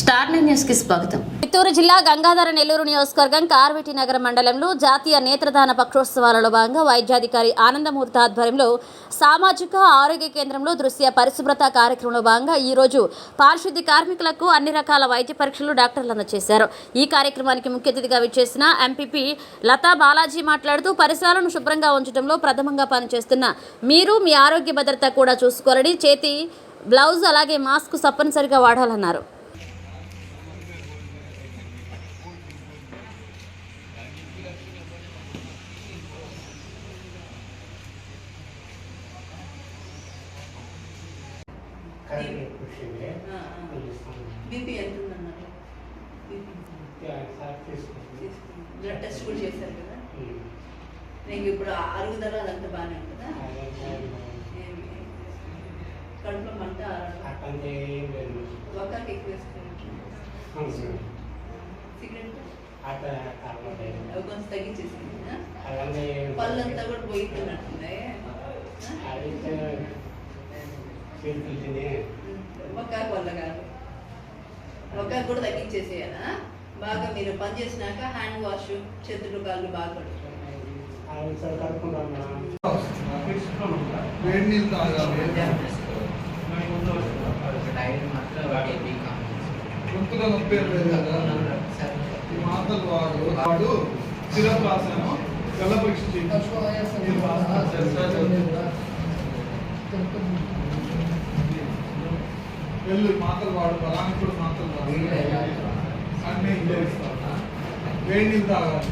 Star న్యూస్కి స్వాగతం. చిత్తూరు జిల్లా గంగాధర నెల్లూరు నియోజకవర్గం కార్వేటి నగర మండలంలో జాతీయ నేత్రదాన పక్షోత్సవాలలో భాగంగా వైద్యాధికారి ఆనందమూర్తి ఆధ్వర్యంలో సామాజిక ఆరోగ్య కేంద్రంలో దృశ్య పరిశుభ్రత కార్యక్రమంలో భాగంగా ఈ రోజు పారిశుద్ధ్య కార్మికులకు అన్ని రకాల వైద్య పరీక్షలు డాక్టర్లు అందజేశారు. ఈ కార్యక్రమానికి ముఖ్య అతిథిగా విచ్చేసిన ఎంపీపీ లతా బాలాజీ మాట్లాడుతూ పరిసరాలను శుభ్రంగా ఉంచడంలో ప్రథమంగా పనిచేస్తున్న మీరు మీ ఆరోగ్య భద్రత కూడా చూసుకోవాలని చేతి బ్లౌజ్ అలాగే మాస్క్ తప్పనిసరిగా వాడాలన్నారు. బీపీ ఎంత ఉందన్నారు బ్లడ్ టెస్ట్ కూడా చేశారు కదా? నీకు ఇప్పుడు అరుగుదల అదంతా బాగానే ఉంటుందా ఏమి- కడుపులో మంట ఒకరికి ఎక్కువ వేసుకుంటారు సిగరెట్? కొంచెం తగ్గించేసింది పళ్ళంతా కూడా పోయిస్తున్నట్టుంది అది చేతులు తినే ఒక్కాకి వల్ల కాదు కూడా తగ్గించేసేయాలా? బాగా మీరు పని చేసినాక హ్యాండ్ వాష్ చేతులు కాళ్ళు బాగా వేడి నీళ్ళు తాగాలి గొంతులో నొప్పి లేదు కదా ఈ మాటలు వాడు వాడు సిరప్ తెల్ల వెళ్ళు మాటలు వాడు బలానికి కూడా మాటలు వాడు అన్నీ ఇంట్లో ఇస్తాను వేడి నీళ్ళు తాగాలి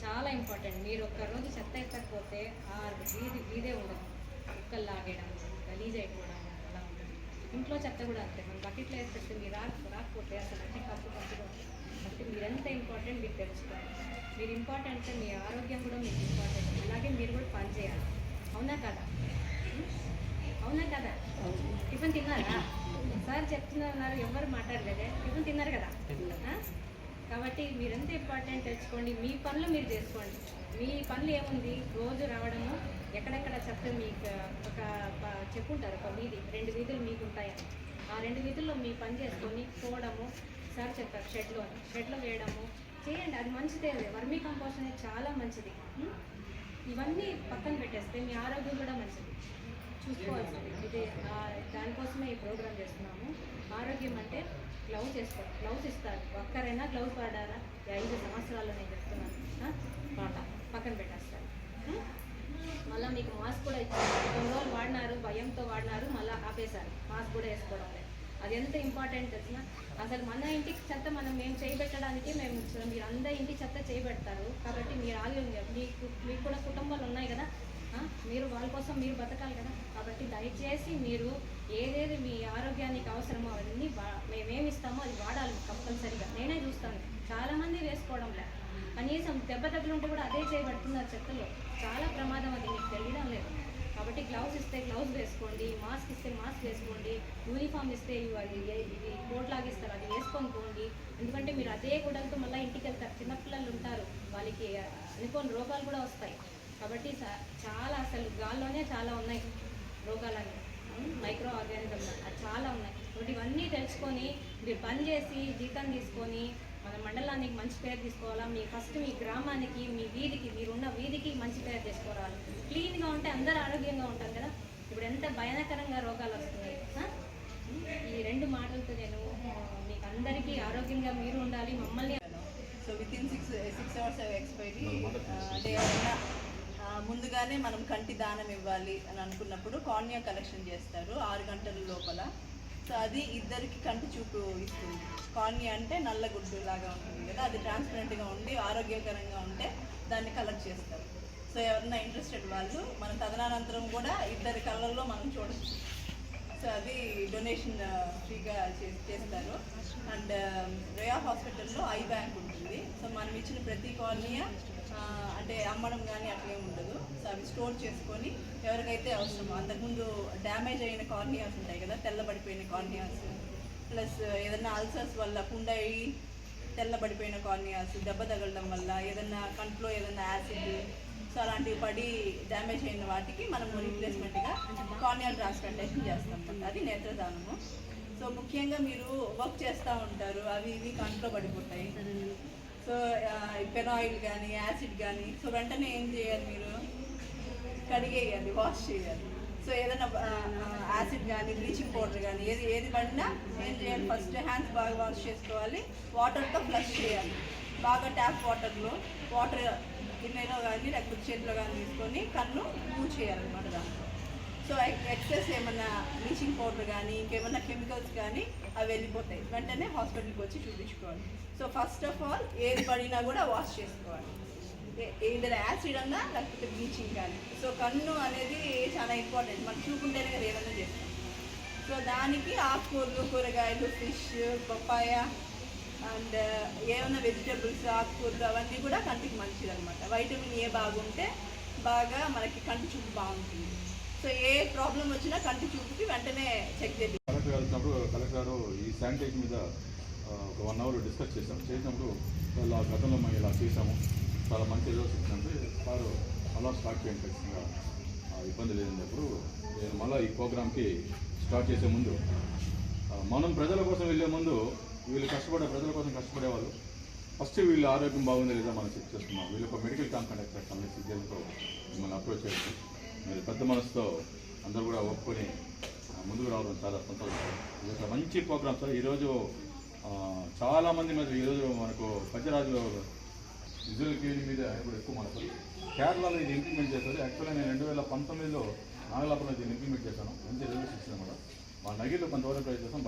చాలా ఇంపార్టెంట్. మీరు ఒక్క రోజు చెత్త ఎత్తకపోతే ఆ వీధి వీధే ఉండదు. కుక్కలు లాగేయడం గలీజ్ అయిపోవడం. ఇంట్లో చెత్త కూడా అంతే. మనం బకెట్లో వేసి పెడితే మీరు రా రాకపోతే అసలు అంటే కప్పు ఉంటుంది కాబట్టి మీరెంత ఇంపార్టెంట్ మీకు తెలుసుకోవాలి. మీరు ఇంపార్టెంట్ అంటే మీ ఆరోగ్యం కూడా మీకు ఇంపార్టెంట్ అలాగే మీరు కూడా పని చేయాలి. అవునా కదా? అవునా కదా? టిఫిన్ తిన్నారా? సార్ చెప్తున్నారు ఎవరు మాట్లాడలేదే. టిఫిన్ తిన్నారు కదా? కాబట్టి మీరెంత ఇంపార్టెంట్ తెచ్చుకోండి మీ పనులు మీరు చేసుకోండి. మీ పనులు ఏముంది? రోజు రావడము ఎక్కడెక్కడ చెత్త మీకు ఒక ప- చెప్పుంటారు ఒక వీధి రెండు వీధులు మీకు ఉంటాయని ఆ రెండు వీధుల్లో మీ పని చేసుకొని పోవడము సార్ చెప్పారు షెడ్లో షెడ్లో వేయడము చేయండి అది మంచిదే వర్మీ కంపోస్ట్ అనేది చాలా మంచిది. ఇవన్నీ పక్కన పెట్టేస్తే మీ ఆరోగ్యం కూడా మంచిది. చూసుకోవాల్సింది. ఇది దానికోసమే ఈ ప్రోగ్రామ్ చేస్తున్నాము. ఆరోగ్యం అంటే గ్లౌజ్ వేసుకో గ్లౌజ్ ఇస్తారు. ఒక్కరైనా గ్లౌజ్ వాడారా? ఐదు సంవత్సరాలు నేను చెప్తున్నాను. పాట పక్కన పెట్టేస్తారు. మళ్ళీ మీకు మాస్క్ కూడా ఇచ్చారు. కొన్ని రోజులు వాడినారు భయంతో వాడినారు మళ్ళీ ఆపేశారు. మాస్క్ కూడా వేసుకోవడం లేదు. అది ఎంత ఇంపార్టెంట్ తెలిసిన అసలు మన ఇంటికి చెత్త మనం మేము చేయబెట్టడానికి మేము మీరు అందరి ఇంటి చెత్త చేయబెడతారు కాబట్టి మీరు ఆగి మీకు మీకు కూడా కుటుంబాలు ఉన్నాయి కదా? మీరు వాళ్ళ కోసం మీరు బతకాలి కదా? కాబట్టి దయచేసి మీరు ఏదేది మీ ఆరోగ్యానికి అవసరమో అవన్నీ వా- మేమేమి ఇస్తామో అది వాడాలి కంపల్సరీగా. నేనే చూస్తాను. చాలామంది వేసుకోవడం లేదు. కనీసం దెబ్బ తగిలింటే కూడా అదే చేయబడుతున్నారు చెత్తలో. చాలా ప్రమాదం అది మీకు తెలియడం లేదు. కాబట్టి గ్లౌస్ ఇస్తే గ్లౌస్ వేసుకోండి మాస్క్ ఇస్తే మాస్క్ వేసుకోండి యూనిఫామ్ ఇస్తే ఇవి అది ఇది కోట్ లాగా ఇస్తారు అది వేసుకొని పోండి. ఎందుకంటే మీరు అదే గుడలతో మళ్ళీ ఇంటికి వెళ్తారు. చిన్నపిల్లలు ఉంటారు వాళ్ళకి అనుకోని రోగాలు కూడా వస్తాయి. కాబట్టి చాలా అసలు గాల్లోనే చాలా ఉన్నాయి రోగాలన్నీ. మైక్రో ఆర్గానిజం అది చాలా ఉన్నాయి. కాబట్టి ఇవన్నీ తెలుసుకొని మీరు పని చేసి జీతం తీసుకొని మన మండలానికి మంచి పేరు తీసుకోవాలా? మీ ఫస్ట్ మీ గ్రామానికి మీ వీధికి మీరున్న వీధికి మంచి పేరు తీసుకోవాలి. క్లీన్గా ఉంటే అందరూ ఆరోగ్యంగా ఉంటారు కదా? ఇప్పుడు ఎంత భయానకరంగా రోగాలు వస్తున్నాయి? ఈ రెండు మాటలతో నేను మీకు అందరికీ ఆరోగ్యంగా మీరు ఉండాలి మమ్మల్ని. So within six six hours expiry అంటే ముందుగానే మనం కంటి దానం ఇవ్వాలి అని అనుకున్నప్పుడు కార్నియా కలెక్షన్ చేస్తారు ఆరు గంటల లోపల. సో అది ఇద్దరికి కంటి చూపు ఇస్తుంది. కార్నియా అంటే నల్ల గుడ్డు లాగా ఉంటుంది కదా అది ట్రాన్స్పరెంట్గా ఉండి ఆరోగ్యకరంగా ఉంటే దాన్ని కలెక్ట్ చేస్తారు. సో ఎవరన్నా ఇంట్రెస్టెడ్ వాళ్ళు మన తదనానంతరం కూడా ఇద్దరి కళ్ళల్లో మనం చూడవచ్చు సో అది డొనేషన్ ఫ్రీగా uh, చే- చేస్తారు. అండ్ రేయా హాస్పిటల్లో ఐ బ్యాంక్ సో మనం ఇచ్చిన ప్రతి కార్నియా అంటే అమ్మడం కానీ అట్లేం ఉండదు. సో అవి స్టోర్ చేసుకొని ఎవరికైతే అవసరమో అంతకుముందు డ్యామేజ్ అయిన కార్నియాస్ ఉంటాయి కదా తెల్లబడిపోయిన కార్నియాస్ ప్లస్ ఏదైనా అల్సర్స్ వల్ల పుండయి తెల్లబడిపోయిన కార్నియాస్ దెబ్బ తగలడం వల్ల ఏదన్నా కంట్లో ఏదన్నా యాసిడ్ సో అలాంటివి పడి డ్యామేజ్ అయిన వాటికి మనము రీప్లేస్మెంట్గా కార్నియల్ ట్రాన్స్ప్లాంటేషన్ చేస్తాం అది నేత్రదానము. సో ముఖ్యంగా మీరు వర్క్ చేస్తూ ఉంటారు అవి ఇవి కంట్లో పడిపోతాయి. సో పెనాయిల్ కానీ యాసిడ్ కానీ సో వెంటనే ఏం చేయాలి మీరు? కడిగేయాలి వాష్ చేయాలి. సో ఏదైనా యాసిడ్ కానీ బ్లీచింగ్ పౌడర్ కానీ ఏది ఏది పడినా ఏం చేయాలి? ఫస్ట్ హ్యాండ్స్ బాగా వాష్ చేసుకోవాలి. వాటర్తో ఫ్లష్ చేయాలి. బాగా ట్యాప్ వాటర్లో వాటర్ గిన్నెలో కానీ లేకపోతే చేతిలో కానీ తీసుకొని కన్ను మూవ్ చేయాలన్నమాట దాంట్లో. సో ఎక్సెస్ ఏమన్నా బ్లీచింగ్ పౌడర్ కానీ ఇంకేమన్నా కెమికల్స్ కానీ అవి వెళ్ళిపోతాయి. వెంటనే హాస్పిటల్కి వచ్చి చూపించుకోవాలి. సో ఫస్ట్ ఆఫ్ ఆల్ ఏది పడినా కూడా వాష్ చేసుకోవాలి. ఏదైనా యాసిడ్ అన్నా లేకపోతే బ్లీచింగ్ కానీ సో కన్ను అనేది చాలా ఇంపార్టెంట్ మనం చూపుంటేనే కదా ఏదైనా చేస్తాం. సో దానికి ఆకుకూరలు కూరగాయలు ఫిష్ పప్పాయ అండ్ uh, ఏమైనా వెజిటేబుల్స్ ఆకుకూరలు అవన్నీ కూడా కంటికి మంచిది అనమాట వైటమిన్ ఏ బాగుంటే బాగా మనకి కంటి చూపు బాగుంటుంది. సో ఏ ప్రాబ్లం వచ్చినా కంటి చూపుకి వెంటనే చెక్ చేయాలి కలెక్టర్ గారు వచ్చినప్పుడు కలెక్టర్ గారు ఈ శానిటైజ్ మీద ఒక వన్ అవర్ డిస్కస్ చేసాము చేసినప్పుడు ఇలా గతంలో మేము ఇలా చేసాము చాలా మంచి రిజల్ట్స్ వచ్చిందంటే సార్ అలా స్టార్ట్ చేయండి ఖచ్చితంగా. ఇబ్బంది లేదన్నప్పుడు నేను మళ్ళీ ఈ ప్రోగ్రామ్కి స్టార్ట్ చేసే ముందు మనం ప్రజల కోసం వెళ్ళే ముందు వీళ్ళు కష్టపడే ప్రజల కోసం కష్టపడేవాళ్ళు. ఫస్ట్ వీళ్ళ ఆరోగ్యం బాగుందా లేదా మనం చెక్ చేస్తున్నాం. వీళ్ళు ఒక మెడికల్ క్యాంప్ కండక్ట్ చేస్తాం మీ మిమ్మల్ని అప్రోచ్ చేస్తాం మీరు పెద్ద మనసుతో అందరూ కూడా ఒప్పుకొని ముందుకు రావడం చాలా సంతోషం. ఇది ఒక మంచి ప్రోగ్రామ్ సార్. ఈరోజు చాలామంది మీద ఈరోజు మనకు పద్యరాజు విజువల్ కేజీ మీద ఇప్పుడు ఎక్కువ మనకు కేరళలో ఇది ఇంప్లిమెంట్ చేశారు. యాక్చువల్గా నేను రెండు వేల పంతొమ్మిదిలో నాగలాపురంలో దీన్ని ఇంప్లిమెంట్ చేశాను. మంచి రిజల్ట్స్ ఇచ్చింది కూడా మా నగిరిలో కొంతవరకు ట్రై చేస్తాం బట్